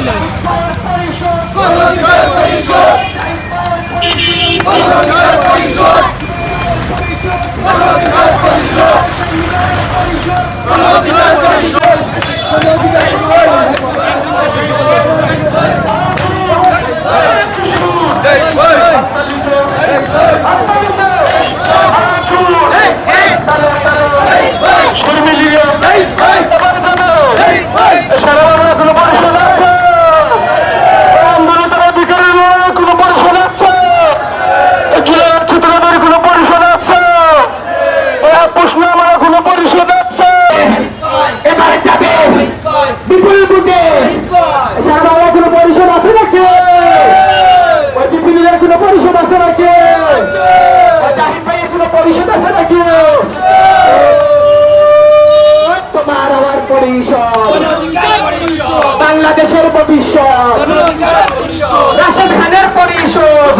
了。পরিষদ আছে নাকি? জাহিদ ভাইয়ের কোনো পরিষদ আছে নাকি? তোমার আমার পরিষদ। বাংলাদেশের ভবিষ্যৎ। রাশেদ খানের পরিষদ।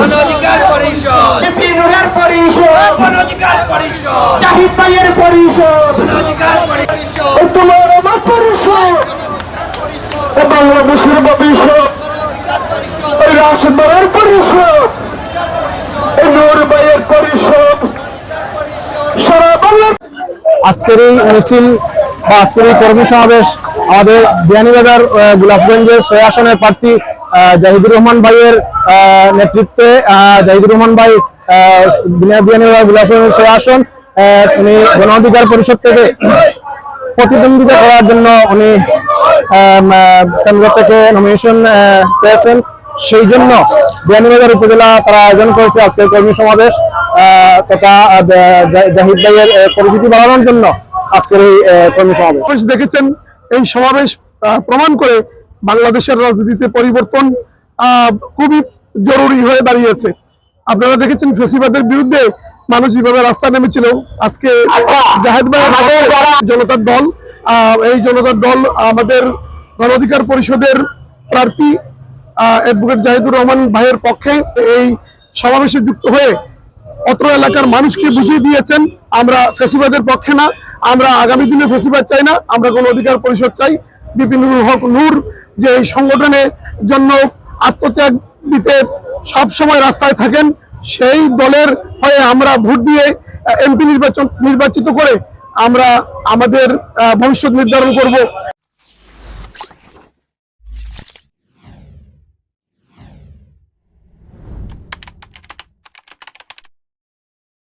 বিপিনুরের পরিষদ। জাহিদ ভাইয়ের পরিষদ। তোমার আমার পরিষদ। বাংলাদেশের ভবিষ্যৎ ওই রাশেদ ভাইয়ের পরিষদ ও নূর ভাইয়ের পরিষদ সারা বাংলার আজকের এই মিছিল বা আজকের এই কর্মী সমাবেশ আমাদের বিয়ানীবাজার গোলাপগঞ্জের ছয় আসনের প্রার্থী জাহিদুর রহমান ভাইয়ের নেতৃত্বে জাহিদুর রহমান ভাই বিয়ানীবাজার, গোলাপগঞ্জের ছয় আসন উনি গণ অধিকার পরিষদ থেকে প্রতিদ্বন্দ্বিতা করার জন্য উনি কেন্দ্র থেকে নমিনেশন পেয়েছেন। সেই জন্য বিয়ানীবাজার উপজেলা তারা আয়োজন করেছে আজকের কর্মী সমাবেশ তথা জাহিদ ভাইয়ের পরিচিতি বাড়ানোর জন্য আজকের এই কর্মী সমাবেশ। দেখেছেন, এই সমাবেশ প্রমাণ করে বাংলাদেশের রাজনীতিতে পরিবর্তন খুবই জরুরি হয়ে দাঁড়িয়েছে। আপনারা দেখেছেন, ফেসিবাদের বিরুদ্ধে মানুষ যেভাবে রাস্তায় নেমেছিল, আজকে জাহেদ ভাই জনতার দল এই জনতার দল আমাদের গণ অধিকার পরিষদের প্রার্থী অ্যাডভোকেট জাহিদুর রহমান ভাইয়ের পক্ষে এই সমাবেশে যুক্ত হয়ে অত্র এলাকার মানুষকে বুঝিয়ে দিয়েছেন, আমরা ফেসিবাদের পক্ষে না, আমরা আগামী দিনে ফেসিবাদ চাই না, আমরা কোনো অধিকার পরিষদ চাই। বিপিনুল হক নূর যে এই সংগঠনের জন্য আত্মত্যাগ দিতে সব সময় রাস্তায় থাকেন, সেই দলের হয়ে আমরা ভোট দিয়ে এমপি নির্বাচন নির্বাচিত করে আমরা আমাদের ভবিষ্যৎ নির্ধারণ করব।